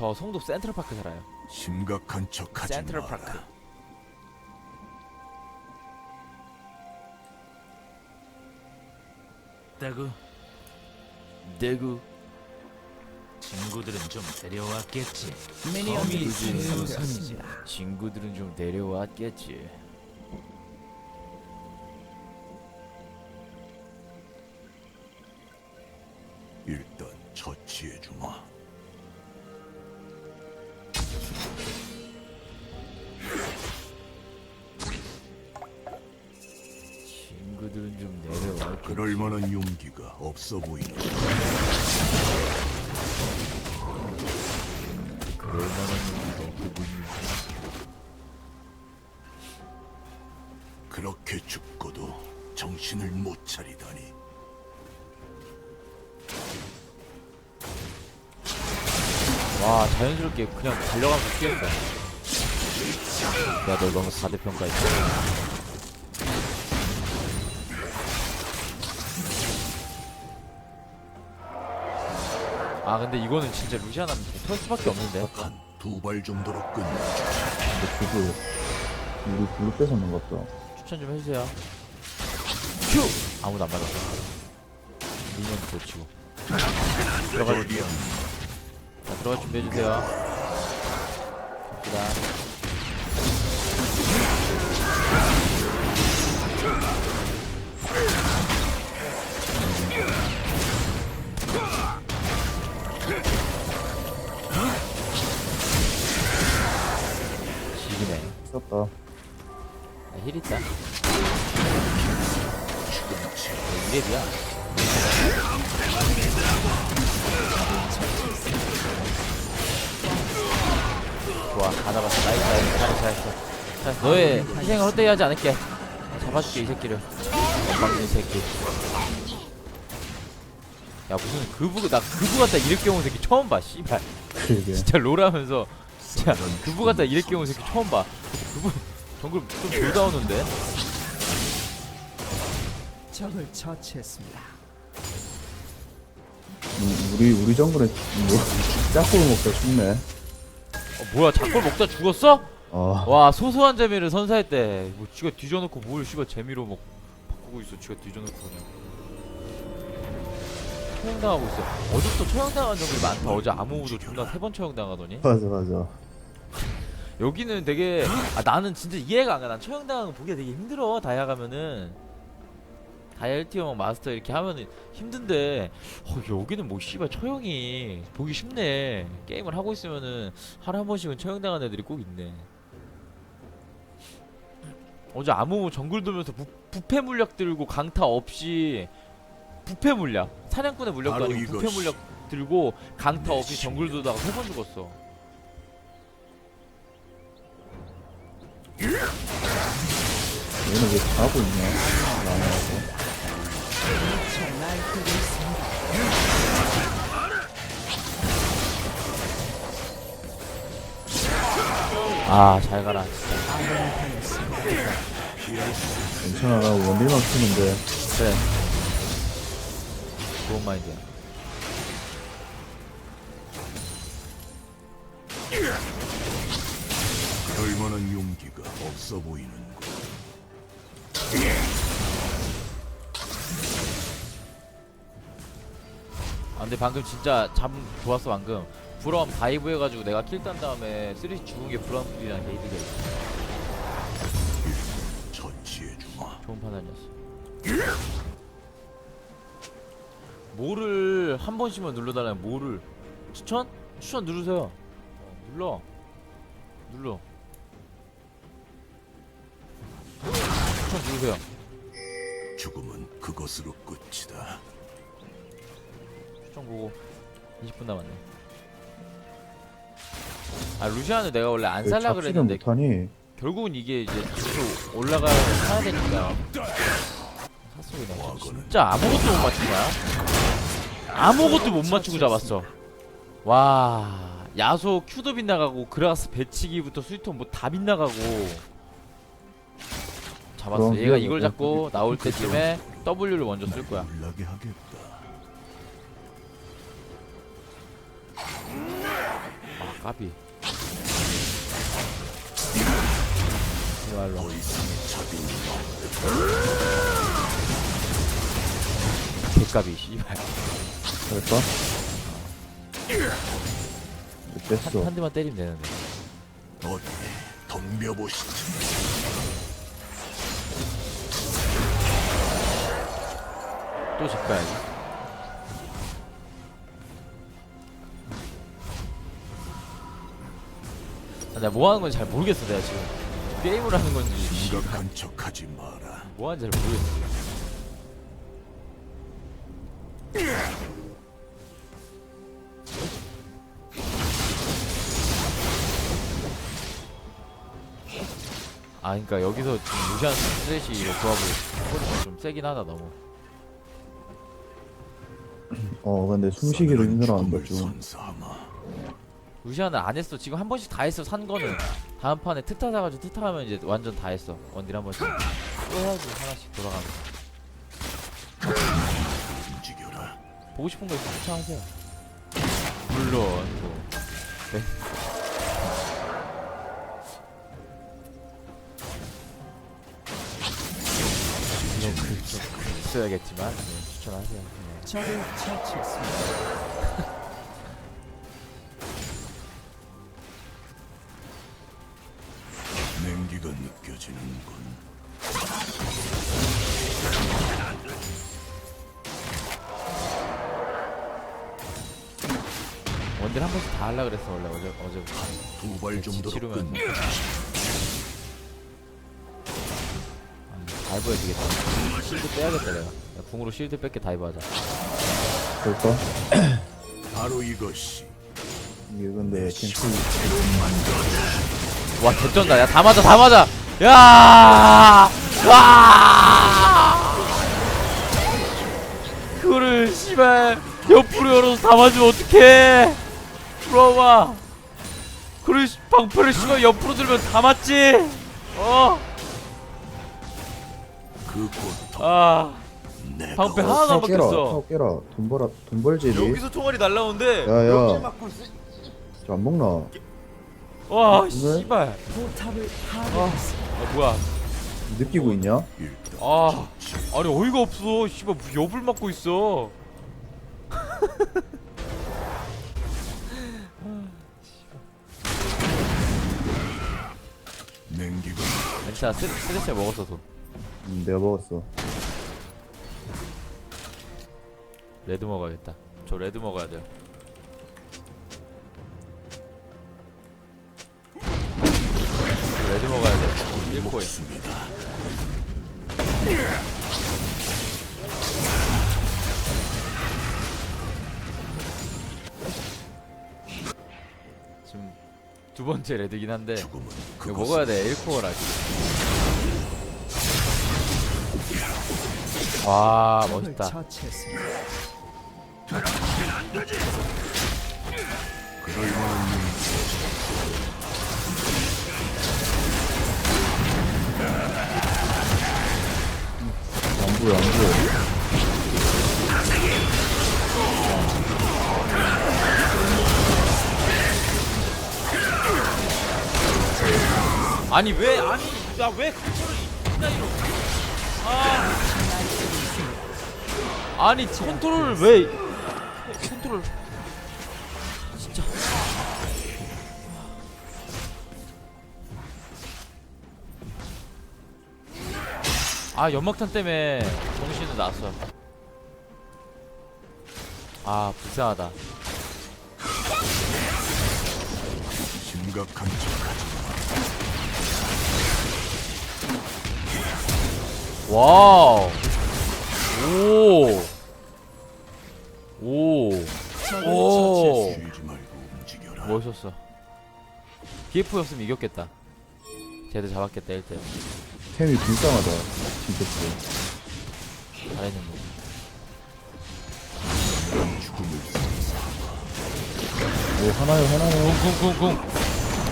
저 송도 센트럴파크 살아요. 심각한 척하지 센트럴파크. 마라. 다구 대구. 친구들은 좀 데려왔겠지. 미니언들이 생성되었습니다. 친구들은 좀 내려왔겠지. 일단 처치해 주마. 친구들은 좀 내려왔겠지. 그럴 만한 용기가 없어 보이는. 그럴 만한 용기가 없어 보이는. 그렇게 죽고도 정신을 못 차리다니. 와 자연스럽게 그냥 달려가면서 뛰었어. 야너 너무 과대평가했어. 아 근데 이거는 진짜 루시아나면 털 수밖에 없는데. 한두발 정도로 끝내. 근데 그거 우리 블루 것 같다. 추천 좀 해주세요. 큐! 아무도 안 맞았어. 미니언 고치고. 준비. 자, 들어갈 준비 해주세요. 갑니다. 지기네. 썼다. 아, 힐 있다. 이랩이야. 좋아, 다 잡았어. 나이스, 나이스, 잘했어, 잘했어. 자, 너의 희생을 헛되이 하지 않을게. 잡아줄게, 이 새끼를. 건방진 새끼. 야, 무슨 그부, 나 그부 같다 이렇게 온 새끼 처음 봐, 씨발. 진짜 롤하면서 진짜 그부 같다 이렇게 온 새끼 처음 봐. 그부 정글 좀 돌다 오는데. 적을 처치했습니다. 음, 우리 우리 정글에 뭐 짝꿍 먹다 죽네. 어, 뭐야 작골 먹다 죽었어? 아, 와 소소한 재미를 선사했대. 뭐 지가 뒤져놓고 뭘 씨발 재미로 막 바꾸고 있어. 지가 뒤져놓고 그냥. 처형당하고 있어. 어제부터 처형당한 정글이 많다. 어제 아무도 존나 세 번 처형당하더니. 맞아 맞아. 여기는 되게 아 나는 진짜 이해가 안 가. 난 처형당하는 거 보기가 되게 힘들어. 다이아 가면은 다이아 1티어 마스터 이렇게 하면은 힘든데 어, 여기는 뭐 씨발 처형이 보기 쉽네. 게임을 하고 있으면은 하루 한 번씩은 처형당한 애들이 꼭 있네. 어제 아무 정글 돌면서 부, 부패 물약 들고 강타 없이 부패 물약 사냥꾼의 물약도 바로 아니고 부패 이것이 물약 들고 강타 내 없이 정글. 돌다가 세 번 죽었어. 얘는 왜 자고 있냐? 있습니다. 아잘 가라. 당했습니다. 괜찮아 나 원딜만 키는데 그래. 좋은 마인드야. 만한 용기가 없어 보이는 거. 아 근데 방금 진짜 잠 좋았어 방금. 브럼 다이브 해가지고 내가 킬 딴 다음에 쓰리시 죽은 게 브럼이랑 게이드가 있어. 처치해 주마. 좋은 판단이었어. 뭐를 한 번씩만 눌러달라면 뭐를 추천? 추천 누르세요. 어, 눌러. 눌러. 추천 누르세요. 죽음은 그것으로 끝이다. 추천 보고 20분 남았네. 아 루시아는 내가 원래 안왜 살라 그랬는데 못하니? 결국은 이게 이제 계속 올라가야 사야 되니까 사소리 나 과거는 진짜 아무것도 못 맞추냐 아무것도 못 맞추고 잡았어. 와 야소 큐도 빗나가고 그라스 배치기부터 스위톤 뭐 다 빗나가고 잡았어. 얘가 이거 이걸 뭐 잡고 나올 때쯤에 W를 먼저 쓸 거야. 하겠다. 까비. 이말로. 개까비 씨발 잘했다. 한, 됐어. 한 대만 때리면 되는데 어디 덤벼보시지. 또 집가야지 아, 내가 뭐 하는 건지 잘 모르겠어 내가 지금 게임을 하는 건지 심각한 척하지 마라. 뭐 하는지 잘 모르겠어 아 그니까 여기서 지금 루시안 스트레시 이거 조합을 해보니까 좀 세긴 하다 너무 어, 근데 숨쉬기도 싸늘한 힘들어한다, 죽음을 좀. 선사하마. 루시안을 안 했어 지금 한 번씩 다 했어 산 거는 다음 판에 트타 사가지고 트타 하면 이제 완전 다 했어 원딜 한 번씩 또 해야지 하나씩 돌아가면서 움직여라. 보고 싶은 거 있으면 추천하세요 물론 뭐 네. 좀 있어야겠지만 네, 추천하세요 네. 적을 처치했습니다. 냉기가 느껴지는군. 원딜 한 번씩 다 하려 그랬어 원래 어제 어제부터 두발 정도로 지치르면. 끝내. 다이브 해야 되겠다. 실드 빼야겠다 내가. 야, 궁으로 실드 뺏게 다이브 하자. 될까? 바로 이것이. 이게 근데 캔슬 와 개쩐다. 야 다 맞아 다 맞아. 야! 와! 그를 씨발 옆으로 열어서 다 맞으면 어떡해? 들어와 그를 씨- 방패를 씨발 옆으로 들면 다 맞지? 어? 그아 방패 어- 하나도 안 깨라, 타워 깨라. 돈 벌어, 돈 벌지. 총알이 날라오는데 야야. 저안 먹나? 와 왜? 씨발 포탑을 파괴했습니다. 아 뭐야 느끼고 있냐? 아 아니 어이가 없어 씨발 엽을 맞고 있어 냉기가 괜찮아 쓰, 스트레스 먹었어 돈 음, 내가 먹었어. 레드 먹어야겠다. 저 레드 먹어야 돼요. 레드 먹어야 돼 1코에 목숨이다. 지금 두 번째 레드긴 한데 이거 먹어야 돼 1코어라 와적 을 멋있다. 안 보여. 아니 왜 아니 야왜 컨트롤이 이따위로? 아 아니 컨트롤을 왜 컨트롤. 진짜. 아 연막탄 때문에 정신은 났어. 아 불쌍하다. 심각한 척하지 와우 오 오, 적을 오, 처치했습니다. 쉬지 말고 움직여라. 멋있었어. BF였으면 이겼겠다. 쟤들 잡았겠다, 1대. 템이 불쌍하다. 진짜. 잘했는데. 죽음을 뭐 하나요, 하나요. 쿵쿵쿵쿵.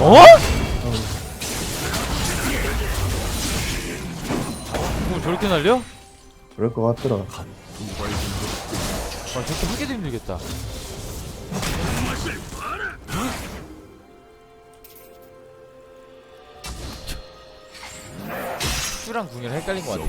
어? 쿵 저렇게 날려? 그럴 것 같더라. 아 저렇게 하게 되면 되겠다. 슈랑 궁이랑 헷갈린 것 같아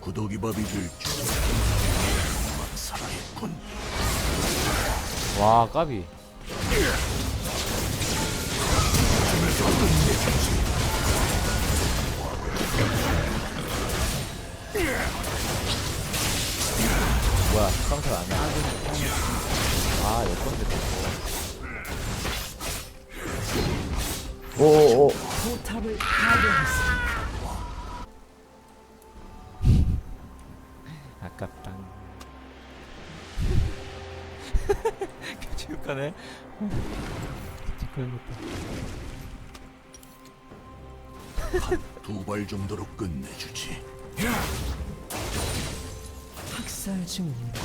구더기 밥이 될 줄. 막 살아있군. 와 까비. 뭐야 상태 아니야? 아 여건데 또. 오오오 포탑을 파괴했습니다. 체육관에 두발 정도로 끝내주지. 학살 중입니다.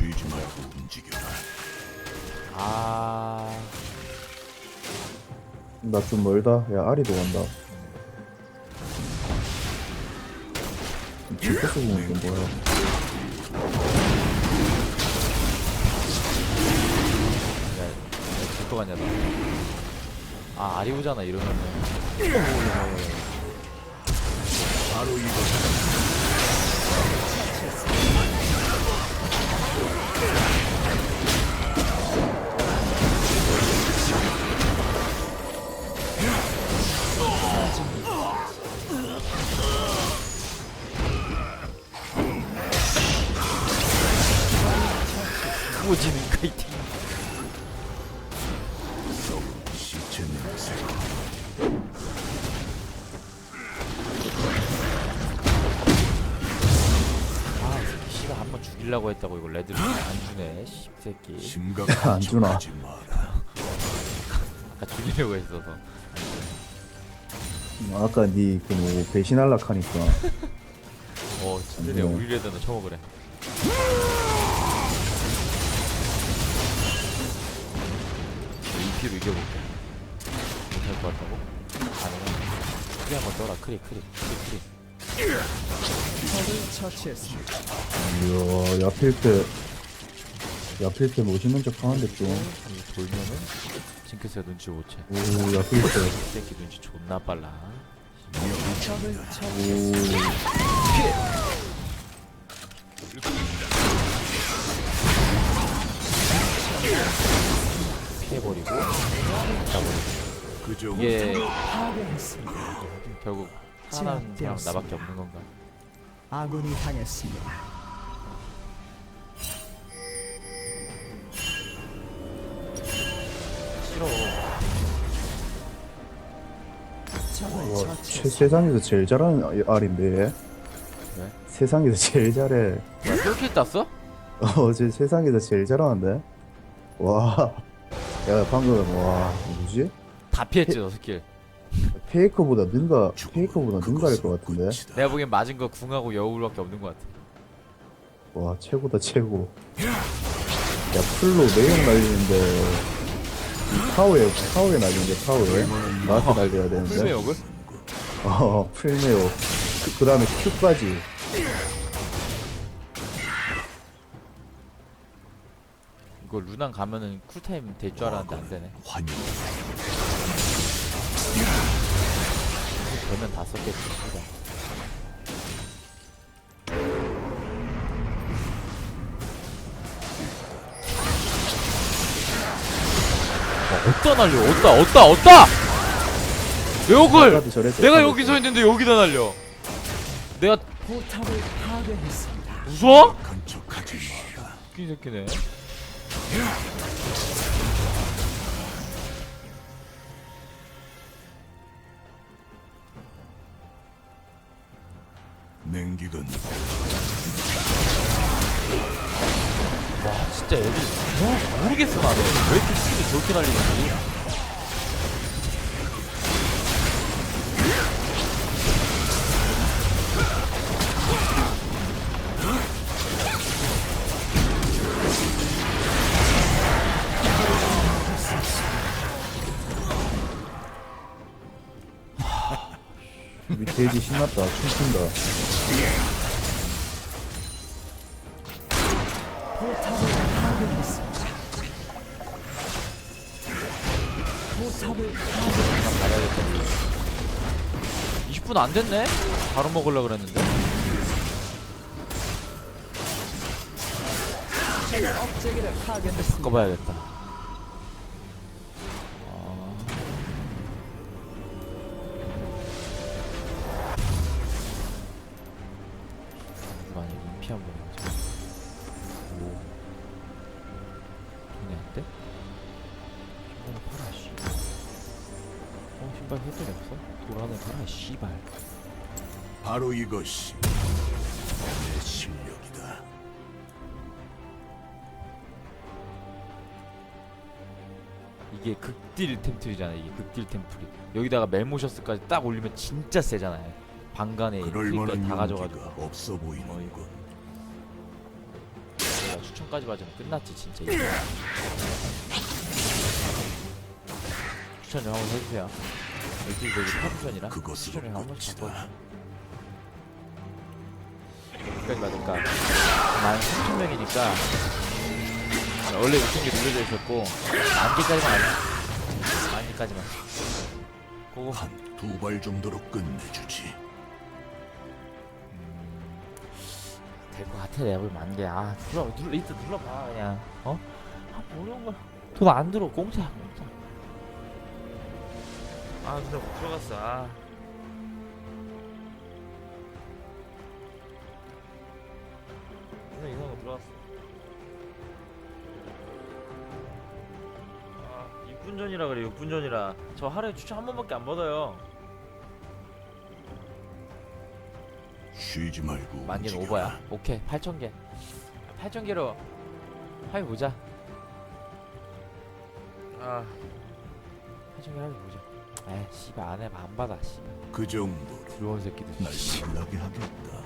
쉬지 말고 움직여라. 아 나 좀 멀다 야 아리도 간다 지퍼스 보는 게 뭐야 질거 같냐 너. 아 아리우잖아 이러면은. 바로 이거 죽이려고 했다고 이거 레드를 안 주네. 씹새끼. 심각한 안 주나? 척하지 마라. 아까 죽이려고 했어서. 아까 니그뭐 배신할라 하니까 어, 진짜 안 우리 레드는 쳐먹으래. EP로 이겨볼게. 못할 것 같다고? 아니면 크리 한번 떠라. 크리, 크리, 크리, 크리. 이야 야필 때 야필 때 멋있는 척 하는데 좀오 이거 돌면은 징크스가 눈치 못 채. 야필 때이 새끼 눈치 존나 빨라. 오 피해버리고 잡아버리고. 그 이게 파괴했습니다. 결국 하나는 사람. 나밖에 없는 건가? 아군이 당했습니다. 싫어. 적을 와, 세, 처치했습니다. 세상에서 제일 잘하는 아- 알인데 왜? 세상에서 제일 잘해 야, 쫄킬 땄어? 어제 세상에서 제일 잘하는데 와야 방금 와 뭐지 다 피했지 너 스킬. 페이커보다 능가 페이커보다 능가일 것 같은데. 내가 보기엔 맞은 거 궁하고 여울밖에 없는 것 같아. 와 최고다 최고 야 풀로 매형 날리는데 이 타워에 타워에 날리는데 타워에 나한테 날려야 되는데 풀메역을? 어 풀메어 그, 그 다음에 큐까지 이거 루난 가면은 쿨타임 될 줄 알았는데 안 되네. 환영. 되면 다 썼겠지. 어, 어디다 날려? 어디다? 어디다? 어디다? 아까도 저랬어, 내가 아까도. 여기 서 있는데 여기다 날려. 내가 포탑을 파괴했습니다. 무서워? 웃긴 새끼네. 냉기근 와 진짜 애들 뭐 모르겠어 나는. 왜 이렇게 스킬이 저렇게 날리는지 돼지 신났다 춤춘다 파괴. 가야겠다 20분 안 됐네? 바로 먹으려고 그랬는데. 바꿔봐야겠다 바로 이것이 내 실력이다. 이게 극딜 템플이잖아 이게 극딜 템플이. 여기다가 멜모셔스까지 딱 올리면 진짜 세잖아요. 방간에 그럴 만한 다 가져가지고. 용기가 없어 보이는군. 내가 추천까지 받으면 끝났지 진짜 이거. 추천 좀 한번 해주세요. 여기 저기 파부션이라 그것으로 추천 좀한 번씩 끝이다. 바꿔 여기까지 받을까 만 3천 명이니까 원래 6천개 눌려져 있었고 만개까지만 알려 만개까지만. 그거 한두 발 정도로 끝내주지. 될것 같아 내가 볼 만개. 아 눌러 눌러 일단 눌러봐 그냥. 어? 아 모르는 거돈안 들어 공짜 공짜. 아 근데 못 들어갔어. 아 6분 전이라 그래 6분 전이라 저 하루에 추천 한 번밖에 안 받아요 쉬지 말고 만 개는 움직여라. 오버야. 오케이, 8천 개. 8천 개로 하이 보자. 아, 8천 개 하이 보자. 에, 씨발 안 해, 안 받아, 씨발. 그 정도로 들어온 새끼들. 날 신나게 하겠다.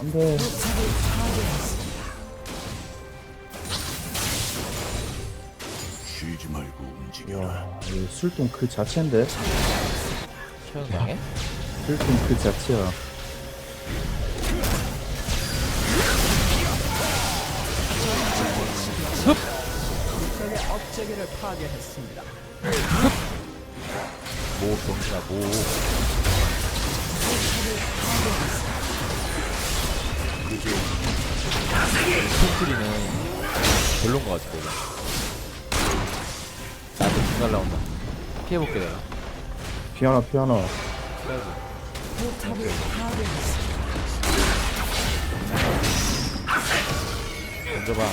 안돼. 쉬지 말고 움직여라. 와이 술동 그 자체인데 최영당해? 술동 그 자체야 적의 억제기를 파괴했습니다. 뭐 병신아, 뭐. 템플이는 별론 것 같아, 내가. 나한테 중날 나온다. 피해볼게, 내가. 피아노 피아노. 던져봐.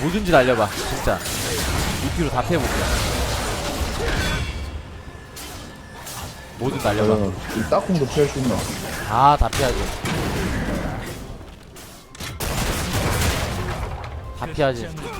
뭐든지 날려봐, 진짜. 이피로 다 피해볼게. 뭐든 날려봐. 그러면 이 딱콩도 피할 수 있나 다, 다 피하지. 피하지.